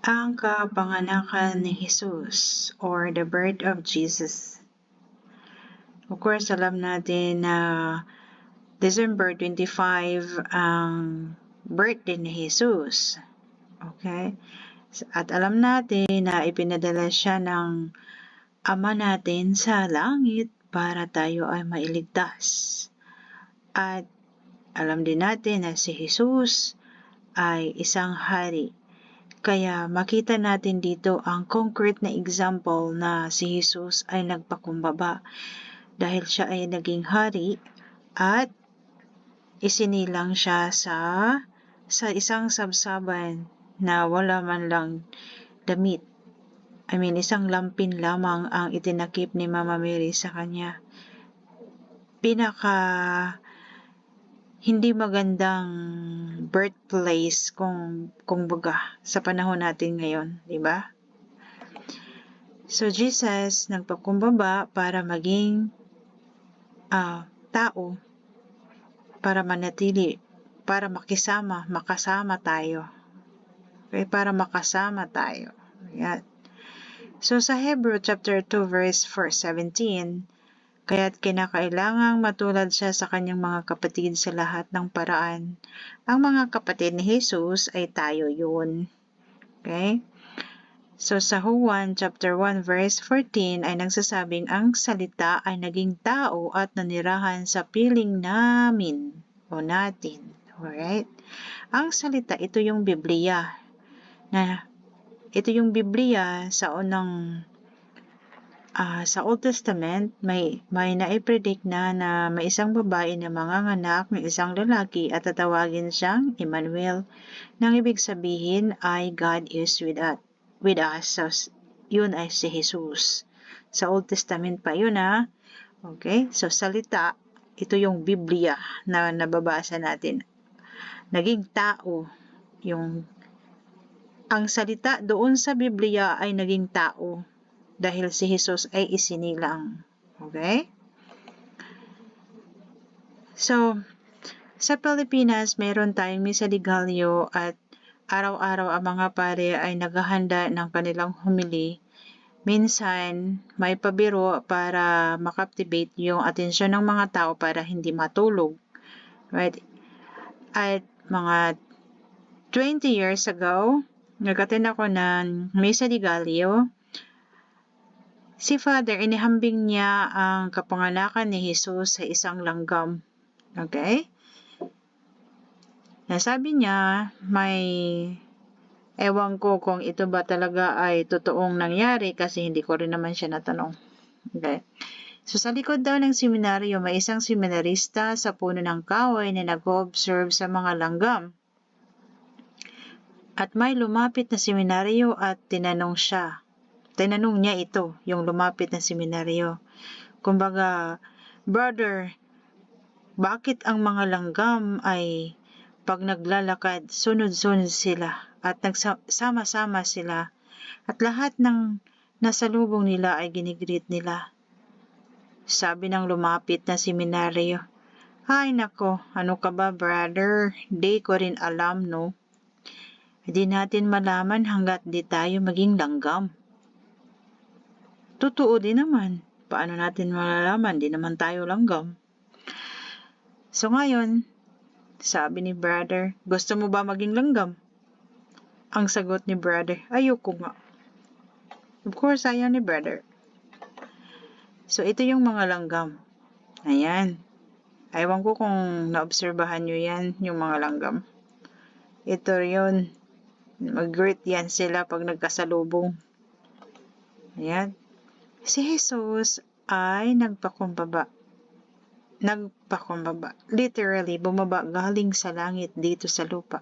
Ang kapanganakan ni Jesus or the birth of Jesus. Of course, alam natin na December 25 ang birthday ni Jesus. Okay? At alam natin na ipinadala siya ng Ama natin sa langit para tayo ay mailigtas. At alam din natin na si Jesus ay isang hari kaya makita natin dito ang concrete na example na si Jesus ay nagpakumbaba dahil siya ay naging hari at isinilang siya sa sa isang sabsaban na wala man lang damit. I mean, isang lampin lamang ang itinakip ni Mama Mary sa kanya. Pinaka hindi magandang birthplace kung kung baga sa panahon natin ngayon, di ba? So Jesus nagpakumbaba para maging uh, tao para manatili, para makisama, makasama tayo. Okay, para makasama tayo. Yan. So sa Hebrew chapter 2 verse 4:17 kaya't kinakailangang matulad siya sa kanyang mga kapatid sa lahat ng paraan. Ang mga kapatid ni Jesus ay tayo yun. Okay? So sa Juan chapter 1 verse 14 ay nagsasabing ang salita ay naging tao at nanirahan sa piling namin o natin. Alright? Ang salita, ito yung Biblia. Na, ito yung Biblia sa unang uh, sa Old Testament, may, may naipredict na na may isang babae na manganganak ng isang lalaki at tatawagin siyang Emmanuel. Nang ibig sabihin ay God is with us. With us. So, yun ay si Jesus. Sa Old Testament pa yun ha. Okay? So, salita, ito yung Biblia na nababasa natin. Naging tao, yung ang salita doon sa Biblia ay naging tao dahil si Jesus ay isinilang. Okay? So, sa Pilipinas, meron tayong Misa de Gallo at araw-araw ang mga pare ay naghahanda ng kanilang humili. Minsan, may pabiro para makaptivate yung atensyon ng mga tao para hindi matulog. Right? At mga 20 years ago, nag-attend ako ng Misa de Gallo Si Father, inihambing niya ang kapanganakan ni Jesus sa isang langgam. Okay? Nasabi niya, may ewan ko kung ito ba talaga ay totoong nangyari kasi hindi ko rin naman siya natanong. Okay? So, sa likod daw ng seminaryo, may isang seminarista sa puno ng kahoy na nag-observe sa mga langgam. At may lumapit na seminaryo at tinanong siya, tinanong niya ito, yung lumapit na seminaryo. Kumbaga, brother, bakit ang mga langgam ay pag naglalakad, sunod-sunod sila at nagsama-sama sila at lahat ng nasa lubong nila ay ginigreet nila. Sabi ng lumapit na seminaryo, Ay nako, ano ka ba brother? Di ko rin alam no. Hindi natin malaman hanggat di tayo maging langgam. Totoo din naman. Paano natin malalaman? Di naman tayo langgam. So ngayon, sabi ni brother, gusto mo ba maging langgam? Ang sagot ni brother, ayoko nga. Of course, ayaw ni brother. So, ito yung mga langgam. Ayan. Aywan ko kung naobserbahan nyo yan, yung mga langgam. Ito yun. Mag-greet yan sila pag nagkasalubong. Ayan si Jesus ay nagpakumbaba. Nagpakumbaba. Literally, bumaba galing sa langit dito sa lupa.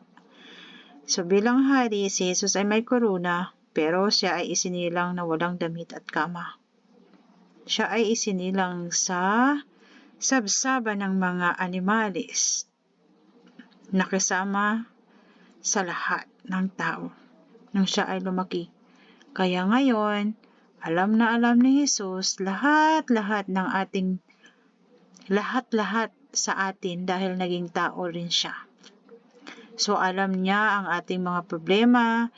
So bilang hari, si Jesus ay may korona, pero siya ay isinilang na walang damit at kama. Siya ay isinilang sa sabsaba ng mga animalis nakisama sa lahat ng tao nang siya ay lumaki. Kaya ngayon, alam na alam ni Jesus lahat-lahat ng ating lahat-lahat sa atin dahil naging tao rin siya. So alam niya ang ating mga problema,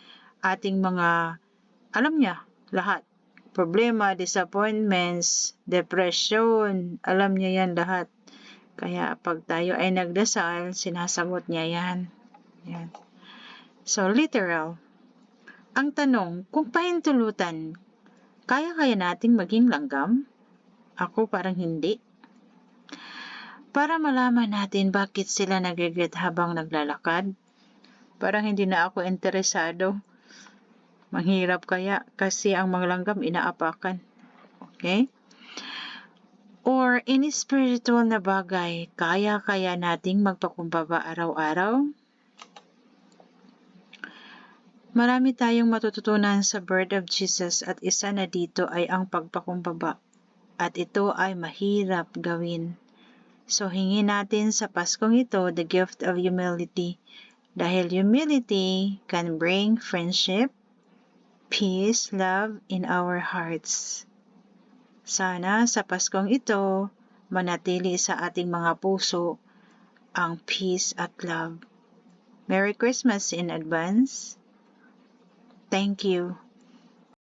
ating mga, alam niya, lahat. Problema, disappointments, depression, alam niya yan lahat. Kaya pag tayo ay nagdasal, sinasagot niya yan. yan. So, literal. Ang tanong, kung pahintulutan, kaya-kaya nating maging langgam? Ako parang hindi. Para malaman natin bakit sila nagregret habang naglalakad, parang hindi na ako interesado. Manghirap kaya kasi ang mga langgam inaapakan. Okay? Or any spiritual na bagay, kaya-kaya nating magpakumbaba araw-araw? Marami tayong matututunan sa Bird of Jesus at isa na dito ay ang pagpakumbaba. At ito ay mahirap gawin. So, hingi natin sa Paskong ito the gift of humility. Dahil humility can bring friendship, peace, love in our hearts. Sana sa Paskong ito, manatili sa ating mga puso ang peace at love. Merry Christmas in advance. Thank you.